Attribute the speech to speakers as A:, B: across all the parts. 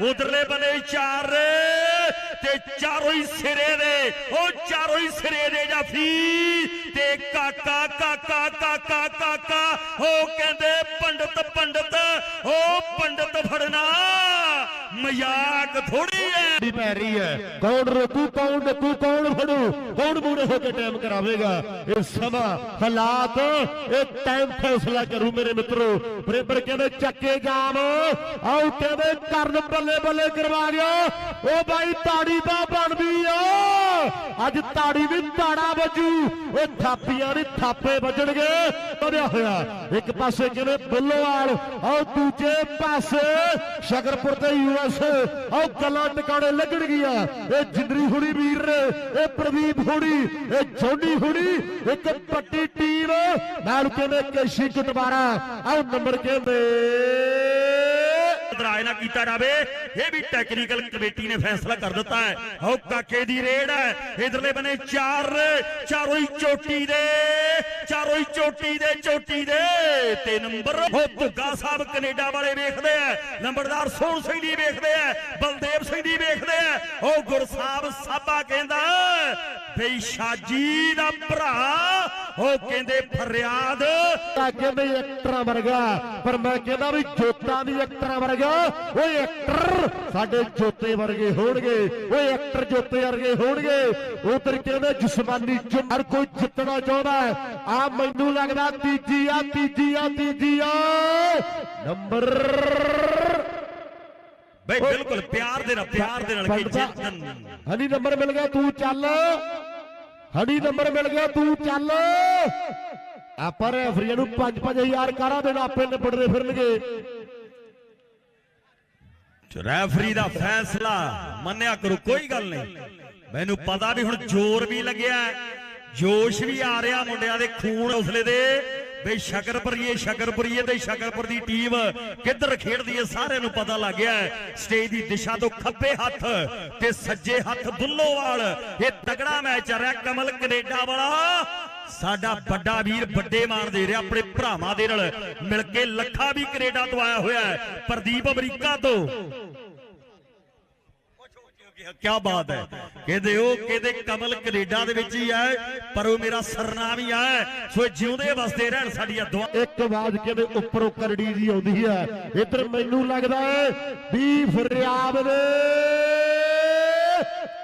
A: ਉਧਰਲੇ ਬਨੇ ਚਾਰ ਤੇ ਚਾਰੋਂ ਹੀ ਸਿਰੇ ਦੇ, ਉਹ ਚਾਰੋਂ ਹੀ ਸਿਰੇ ਦੇ ਜਾਫੀ ਤੇ ਕਾਕਾ ਕਾਕਾ ਕਾਕਾ ਕਾਕਾ, ਉਹ ਕਹਿੰਦੇ ਪੰਡਤ ਪੰਡਤ, ਉਹ ਪੰਡਤ ਫੜਨਾ। ਮਜ਼ਾਕ ਥੋੜੀ ਐ
B: ਦੀ ਪੈ ਰਹੀ ਹੈ। ਕੌਣ ਰੋਕੂ ਕੌਣ ਡੱਕੂ ਕੌਣ ਫੜੂ? ਕੌਣ ਮੂਰੇ ਹੋ ਕੇ ਟਾਈਮ ਕਰਾਵੇਗਾ? ਇਹ ਸਮਾਂ ਹਾਲਾਤ, ਇਹ ਟਾਈਮ ਫੈਸਲਾ ਕਰੂ ਮੇਰੇ ਮਿੱਤਰੋ। ਬਰੇਬਰ ਕਹਿੰਦੇ ਚੱਕੇ ਜਾਮ ਆਉ ਕਹਿੰਦੇ ਕਰਨ ਬੱਲੇ ਬੱਲੇ ਕਰਵਾ ਗਿਆ ਉਹ ਬਾਈ ਤਾੜੀ ਤਾਂ ਬਣਦੀ ਆ। ਅੱਜ ਤਾੜੀ ਵੀ ਤਾੜਾ ਵੱਜੂ। ਉਹ ਥਾਪੀਆਂ ਵੀ ਥਾਪੇ ਵੱਜਣਗੇ। ਵਧਿਆ ਹੋਇਆ। ਇੱਕ ਪਾਸੇ ਕਹਿੰਦੇ ਬੁੱਲੋਵਾਲ ਆਉ ਦੂਜੇ ਪਾਸੇ ਸ਼ਕਰਪੁਰ ਤੇ ਯੂਐਸ ਆਉ ਗੱਲਾਂ ਟਿਕਾਣੇ ਲੱਗਣਗੀਆਂ। ਇਹ ਜਿੰਦਰੀ ਹੁਣੀ ਵੀਰ ਨੇ, ਇਹ ਪ੍ਰਦੀਪ ਹੁਣੀ, ਇਹ ਜੋਨੀ ਹੁਣੀ, ਇੱਕ ਪੱਟੀ ਟੀਮ। ਨਾਲ ਕਹਿੰਦੇ ਕੇਸ਼ੀ ਦੁਬਾਰਾ ਆਉ ਨੰਬਰ ਕਹਿੰਦੇ।
A: ਇਤਰਾਜ਼ ਨਾ ਕੀਤਾ ਜਾਵੇ। ਇਹ ਵੀ ਟੈਕਨੀਕਲ ਕਮੇਟੀ ਨੇ ਫੈਸਲਾ ਕਰ ਦਿੱਤਾ ਹੈ। ਹੋ ਕਾਕੇ ਦੀ ਰੇਡ ਹੈ। ਇਧਰਲੇ ਬਨੇ ਚਾਰ, ਚਾਰੋਂ ਹੀ ਚੋਟੀ ਦੇ, ਚਾਰੋਂ ਹੀ ਚੋਟੀ ਦੇ ਚੋਟੀ ਦੇ। ਤੇ ਨੰਬਰ ਹੋ ਧੁੱਗਾ ਸਾਹਿਬ ਕੈਨੇਡਾ ਵਾਲੇ ਵੇਖਦੇ ਆ। ਨੰਬਰਦਾਰ ਸੋਹਣ ਸਿੰਘ ਦੀ ਵੇਖਦੇ ਆ, ਬਲਦੇਵ ਸਿੰਘ ਦੀ ਵੇਖਦੇ ਆ। ਉਹ ਗੁਰਸਾਹਿਬ ਸਾਬਾ ਕਹਿੰਦਾ ਬਈ ਸ਼ਾਜੀ ਦਾ ਭਰਾ ਉਹ ਕਹਿੰਦੇ ਫਰਿਆਦ।
B: ਤਾਂ ਕਹਿੰਦੇ ਐਕਟਰਾਂ ਵਰਗਾ ਪਰ ਮੈਂ ਕਹਿੰਦਾ ਵੀ ਜੋਤਾਂ ਦੀ ਐਕਟਰਾਂ ਵਰਗਾ। ਓਏ ਐਕਟਰ ਸਾਡੇ ਜੋਤੇ ਵਰਗੇ ਹੋਣਗੇ ਓਏ ਐਕਟਰ ਜੋਤੇ ਵਰਗੇ ਹੋਣਗੇ। ਉਧਰ ਕਹਿੰਦੇ ਜਿਸਮਾਨੀ ਹਰ ਕੋਈ ਜਿੱਤਣਾ ਚਾਹੁੰਦਾ ਹੈ। ਆ ਮੈਨੂੰ ਲੱਗਦਾ ਤੀਜੀ ਆ ਤੀਜੀ ਆ ਤੀਜੀ ਆ। ਨੰਬਰ
A: ਬਈ ਬਿਲਕੁਲ ਪਿਆਰ ਦੇ ਨਾਲ ਪਿਆਰ ਦੇ ਨਾਲ ਕਿ ਜਿੱਤਣ
B: ਹਨੀ ਨੰਬਰ ਮਿਲ ਗਿਆ ਤੂੰ ਚੱਲ। ਹਨੀ ਨੰਬਰ ਮਿਲ ਗਿਆ, ਤੂੰ ਚੱਲ। ਆਪਾਂ ਰੈਫਰੀਆਂ ਨੂੰ 5-5000 ਕਾਰਾ ਦੇਣਾ ਆਪੇ ਨਿਬੜਦੇ ਫਿਰਨਗੇ।
A: ਰੈਫਰੀ ਦਾ ਫੈਸਲਾ ਮੰਨਿਆ ਕਰੋ, ਕੋਈ ਗੱਲ ਨਹੀਂ। ਮੈਨੂੰ ਪਤਾ ਵੀ ਹੁਣ ਜ਼ੋਰ ਵੀ ਲੱਗਿਆ, ਜੋਸ਼ ਵੀ ਆ ਰਿਹਾ ਮੁੰਡਿਆਂ ਦੇ ਖੂਨ ਹੌਸਲੇ ਦੇ। ਬਈ ਸ਼ਕਰਪੁਰੀਏ ਸ਼ਕਰਪੁਰੀਏ ਤੇ ਸ਼ਕਰਪੁਰ ਦੀ ਟੀਮ ਕਿੱਧਰ ਖੇਡਦੀ ਹੈ ਸਾਰਿਆਂ ਨੂੰ ਪਤਾ ਲੱਗ ਗਿਆ ਸਟੇਜ ਦੀ ਦਿਸ਼ਾ ਤੋਂ ਖੱਬੇ ਹੱਥ ਤੇ ਸੱਜੇ ਹੱਥ ਬੁੱਲੋਵਾਲ ਇਹ ਤਗੜਾ ਮੈਚ ਆ ਰਿਹਾ ਕਮਲ ਕੈਨੇਡਾ ਵਾਲਾ। ਸਾਡਾ ਵੱਡਾ ਵੀਰ ਵੱਡੇ ਮਾਨ ਦੇ ਰਿਹਾ ਆਪਣੇ ਭਰਾਵਾਂ ਦੇ ਨਾਲ। ਮਿਲ ਕੇ ਲੱਖਾ ਵੀ ਕੈਨੇਡਾ ਤੋਂ ਆਇਆ ਹੋਇਆ ਹੈ। ਪ੍ਰਦੀਪ ਅਮਰੀਕਾ ਤੋਂ। ਕੀ ਬਾਤ ਹੈ। ਕਹਿੰਦੇ ਉਹ ਕਹਿੰਦੇ ਕਮਲ ਕੈਨੇਡਾ ਦੇ ਵਿੱਚ ਹੀ ਹੈ, ਪਰ ਉਹ ਮੇਰਾ ਸਰਨਾਮ ਹੀ ਹੈ। ਸੋ ਇਹ ਜਿਉਂਦੇ ਵਸਦੇ ਰਹਿਣ ਸਾਡੀਆਂ ਦੁਆ
B: ਇੱਕ ਆਵਾਜ਼ ਕਹਿੰਦੇ ਉੱਪਰੋਂ ਕਰੜੀ ਦੀ ਆਉਂਦੀ ਹੈ। ਇੱਧਰ ਮੈਨੂੰ ਲੱਗਦਾ ਹੈ ਵੀ ਫਰਿਆਦ ਨੇ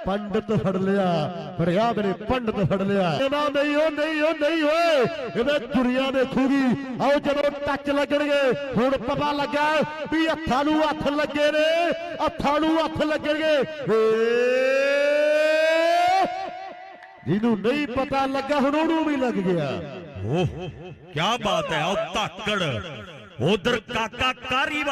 B: ਪੰਡਤ ਫੜ ਲਿਆ, ਫਰਿਆਦ ਨੇ ਪੰਡਤ ਫੜ ਲਿਆ। ਇਹਦਾ ਨਹੀਂ, ਉਹ ਨਹੀਂ ਉਹ ਨਹੀਂ, ਓਏ, ਇਹਦੇ ਦੁਨੀਆ ਦੇਖੂਗੀ। ਆਓ, ਜਦੋਂ ਟੱਚ ਲੱਗਣਗੇ, ਹੁਣ ਪਤਾ ਲੱਗਾ ਵੀ ਹੱਥਾਂ ਨੂੰ ਹੱਥ ਲੱਗੇ ਨੇ, ਹੱਥਾਂ ਨੂੰ ਹੱਥ ਲੱਗਣਗੇ। ਜਿਹਨੂੰ ਨਹੀਂ ਪਤਾ ਲੱਗਾ, ਹੁਣ ਉਹਨੂੰ ਵੀ ਲੱਗ ਗਿਆ।
A: ਓਹ ਕੀ ਬਾਤ ਹੈ, ਉਹ ਧਾਕੜ। ਉਧਰ ਕਾਕਾ ਕਾਰੀ